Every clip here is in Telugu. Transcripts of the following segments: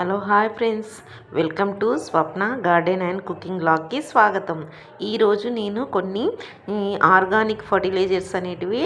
Hello hi friends. Welcome to Swapna garden and cooking బ్లాగ్కి స్వాగతం. ఈరోజు నేను కొన్ని ఆర్గానిక్ ఫర్టిలైజర్స్ అనేటివి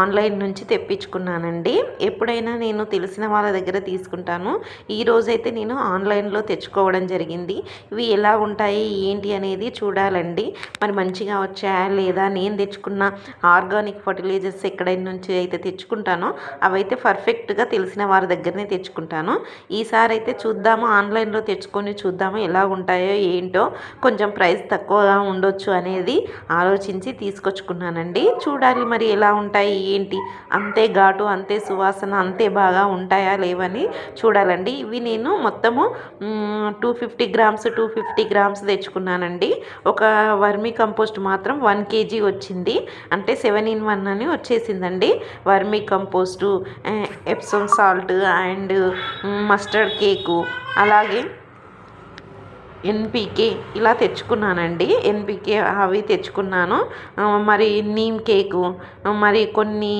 ఆన్లైన్ నుంచి తెప్పించుకున్నానండి. ఎప్పుడైనా నేను తెలిసిన వాళ్ళ దగ్గర తీసుకుంటాను. ఈ రోజైతే నేను ఆన్లైన్లో తెచ్చుకోవడం జరిగింది. ఇవి ఎలా ఉంటాయి ఏంటి అనేది చూడాలండి. మరి మంచిగా వచ్చాయా లేదా నేను తెచ్చుకున్న ఆర్గానిక్ ఫర్టిలైజర్స్ ఎక్కడైనా నుంచి అయితే తెచ్చుకుంటానో అవైతే పర్ఫెక్ట్గా తెలిసిన వారి దగ్గరనే తెచ్చుకుంటాను. ఈసారి అయితే చూ చూద్దాము? ఆన్లైన్లో తెచ్చుకొని చూద్దాము? ఎలా ఉంటాయో ఏంటో కొంచెం ప్రైస్ తక్కువగా ఉండొచ్చు అనేది ఆలోచించి తీసుకొచ్చుకున్నానండి. చూడాలి మరి ఎలా ఉంటాయి ఏంటి? అంతే ఘాటు అంతే సువాసన అంతే బాగా ఉంటాయా లేవని చూడాలండి. ఇవి నేను మొత్తము two fifty grams two fifty grams తెచ్చుకున్నానండి. ఒక వర్మీ కంపోస్ట్ మాత్రం వన్ కేజీ వచ్చింది. అంటే సెవెన్ ఇన్ వన్ అని వచ్చేసిందండి. Vermi compost Epsom salt and mustard cake అలాగే ఎన్పికే ఇలా తెచ్చుకున్నానండి. ఎన్పికే అవి తెచ్చుకున్నాను. మరి నీమ్ కేకు మరి కొన్ని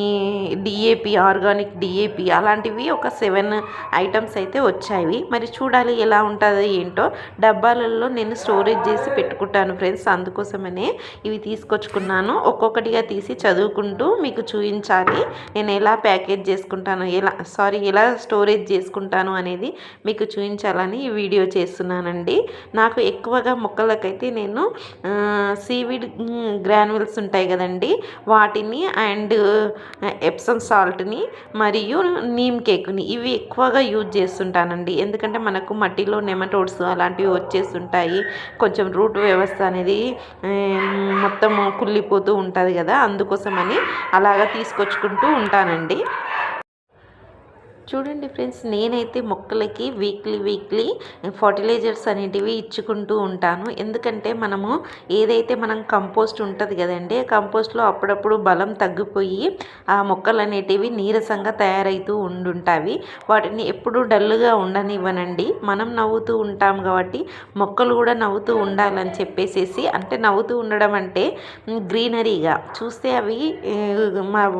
డిఏపి ఆర్గానిక్ డిఏపి అలాంటివి ఒక సెవెన్ ఐటమ్స్ అయితే వచ్చాయి. మరి చూడాలి ఎలా ఉంటుందో ఏంటో. డబ్బాలలో నేను స్టోరేజ్ చేసి పెట్టుకుంటాను ఫ్రెండ్స్ అందుకోసమనే ఇవి తీసుకొచ్చుకున్నాను. ఒక్కొక్కటిగా తీసి చదువుకుంటూ మీకు చూపించాలి. నేను ఎలా ప్యాకేజ్ చేసుకుంటాను ఎలా సారీ ఎలా స్టోరేజ్ చేసుకుంటాను అనేది మీకు చూపించాలని ఈ వీడియో చేస్తున్నానండి. నాకు ఎక్కువగా మొక్కలకైతే నేను సీవిడ్ గ్రాన్యుల్స్ ఉంటాయి కదండి. వాటిని అండ్ ఎప్సమ్ సాల్ట్ని మరియు నీమ్ కేక్ని ఇవి ఎక్కువగా యూజ్ చేస్తుంటానండి. ఎందుకంటే మనకు మట్టిలో నెమటోడ్స్ అలాంటివి వచ్చేస్తుంటాయి. కొంచెం రూట్ వ్యవస్థ అనేది మొత్తము మొత్తం కుళ్ళిపోతూ ఉంటుంది కదా. అందుకోసమని అలాగా తీసుకొచ్చుకుంటూ ఉంటానండి. చూడండి ఫ్రెండ్స్ నేనైతే మొక్కలకి వీక్లీ వీక్లీ ఫర్టిలైజర్స్ అనేటివి ఇచ్చుకుంటూ ఉంటాను. ఎందుకంటే మనము ఏదైతే మనం కంపోస్ట్ ఉంటుంది కదండి కంపోస్ట్లో అప్పుడప్పుడు బలం తగ్గిపోయి ఆ మొక్కలు అనేటివి నీరసంగా తయారవుతూ ఉండుంటావి వాటిని ఎప్పుడూ డల్గా ఉండనివ్వనండి. మనం నవ్వుతూ ఉంటాం కాబట్టి మొక్కలు కూడా నవ్వుతూ ఉండాలని చెప్పేసేసి అంటే నవ్వుతూ ఉండడం అంటే గ్రీనరీగా చూస్తే అవి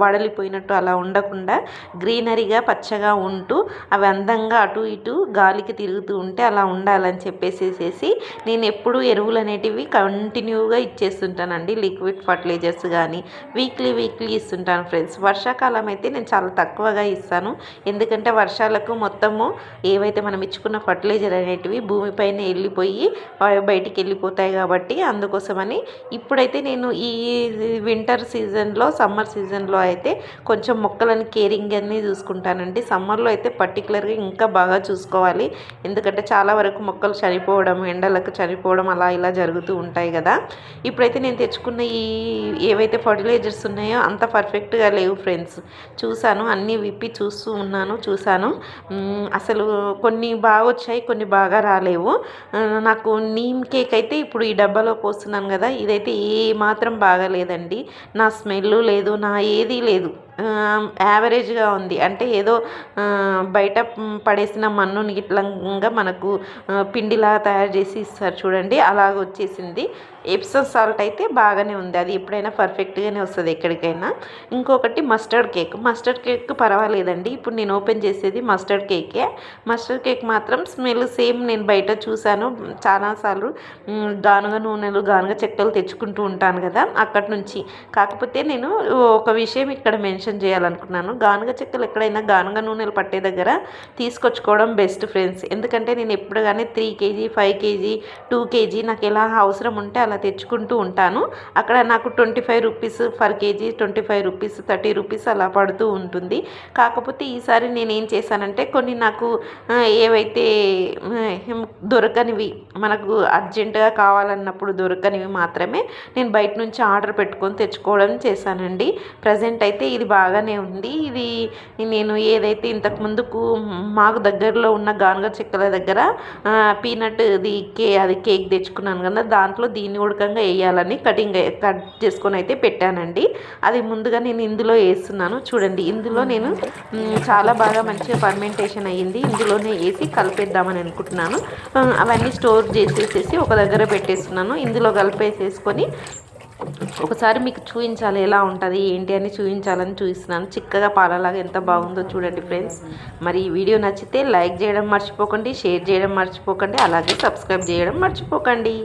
వడలిపోయినట్టు అలా ఉండకుండా గ్రీనరీగా పచ్చగా ఉంటూ అవి అందంగా అటు ఇటు గాలికి తిరుగుతూ ఉంటే అలా ఉండాలని చెప్పేసేసేసి నేను ఎప్పుడూ ఎరువులు అనేటివి కంటిన్యూగా ఇచ్చేస్తుంటానండి. లిక్విడ్ ఫర్టిలైజర్స్ కానీ వీక్లీ వీక్లీ ఇస్తుంటాను ఫ్రెండ్స్. వర్షాకాలం అయితే నేను చాలా తక్కువగా ఇస్తాను. ఎందుకంటే వర్షాలకు మొత్తము ఏవైతే మనం ఇచ్చుకున్న ఫర్టిలైజర్ అనేటివి భూమిపైన వెళ్ళిపోయి బయటికి వెళ్ళిపోతాయి కాబట్టి అందుకోసమని ఇప్పుడైతే నేను ఈ వింటర్ సీజన్లో సమ్మర్ సీజన్లో అయితే కొంచెం మొక్కలను కేరింగ్ అని చూసుకుంటానండి. సమ్మర్లో అయితే పర్టికులర్గా ఇంకా బాగా చూసుకోవాలి. ఎందుకంటే చాలా వరకు మొక్కలు చనిపోవడం ఎండలకు చనిపోవడం అలా ఇలా జరుగుతూ ఉంటాయి కదా. ఇప్పుడైతే నేను తెచ్చుకున్న ఈ ఏవైతే ఫర్టిలైజర్స్ ఉన్నాయో అంత పర్ఫెక్ట్గా లేవు ఫ్రెండ్స్. చూశాను అన్నీ విప్పి చూస్తూ ఉన్నాను చూశాను అసలు కొన్ని బాగా వచ్చాయి కొన్ని బాగా రాలేవు. నాకు నీమ్ కేక్ అయితే ఇప్పుడు ఈ డబ్బాలో పోస్తున్నాను కదా. ఇదైతే ఏ మాత్రం బాగాలేదండి. నా స్మెల్ లేదు నా ఏదీ లేదు. యావరేజ్గా ఉంది. అంటే ఏదో బయట పడేసిన మన్నుని గిట్లంగా మనకు పిండిలా తయారు చేసి ఇస్తారు చూడండి. అలాగ వచ్చేసింది. ఎప్సమ్ సాల్ట్ అయితే బాగానే ఉంది. అది ఎప్పుడైనా పర్ఫెక్ట్గానే వస్తుంది ఎక్కడికైనా. ఇంకొకటి మస్టర్డ్ కేక్ మస్టర్డ్ కేక్ పర్వాలేదండి. ఇప్పుడు నేను ఓపెన్ చేసేది మస్టర్డ్ కేకే మస్టర్డ్ కేక్ మాత్రం స్మెల్ సేమ్ నేను బయట చూశాను. చాలాసార్లు గానుగ నూనెలు గానుగ చెక్కలు తెచ్చుకుంటూ ఉంటాను కదా అక్కడి నుంచి. కాకపోతే నేను ఒక విషయం ఇక్కడ మెన్షన్ చేయాలనుకున్నాను. గానుగ చెక్కలు ఎక్కడైనా గానుగ నూనెలు పట్టే దగ్గర తీసుకొచ్చుకోవడం బెస్ట్ ఫ్రెండ్స్. ఎందుకంటే నేను ఎప్పుడు కానీ three KG five KG two KG నాకు ఎలా అవసరం ఉంటే అలా తెచ్చుకుంటూ ఉంటాను. అక్కడ నాకు twenty five rupees per KG twenty five rupees thirty rupees అలా పడుతూ ఉంటుంది. కాకపోతే ఈసారి నేను ఏం చేశానంటే కొన్ని నాకు ఏవైతే దొరకనివి మనకు అర్జెంటుగా కావాలన్నప్పుడు దొరకనివి మాత్రమే నేను బయట నుంచి ఆర్డర్ పెట్టుకొని తెచ్చుకోవడం చేశానండి. ప్రజెంట్ అయితే ఇది బాగానే ఉంది. ఇది నేను ఏదైతే ఇంతకు ముందుకు మాకు దగ్గరలో ఉన్న గానుగ చెక్కల దగ్గర పీనట్ ఇది కే అది కేక్ తెచ్చుకున్నాను కదా దాంట్లో దీన్ని ఉడకంగా వేయాలని కటింగ్ కట్ చేసుకొని అయితే పెట్టానండి. అది ముందుగా నేను ఇందులో వేస్తున్నాను. చూడండి ఇందులో నేను చాలా బాగా మంచిగా ఫర్మెంటేషన్ అయ్యింది. ఇందులోనే వేసి కలిపేద్దామని అనుకుంటున్నాను. అవన్నీ స్టోర్ చేసేసేసి ఒక దగ్గర పెట్టేస్తున్నాను. ఇందులో కలిపేసేసుకొని ఒకసారి మీకు చూపించాలి ఎలా ఉంటుంది ఏంటి అని చూపించాలని చూపిస్తున్నాను. చిక్కగా పాలలాగా ఎంత బాగుందో చూడండి ఫ్రెండ్స్. మరి ఈ వీడియో నచ్చితే లైక్ చేయడం మర్చిపోకండి షేర్ చేయడం మర్చిపోకండి అలాగే సబ్స్క్రైబ్ చేయడం మర్చిపోకండి.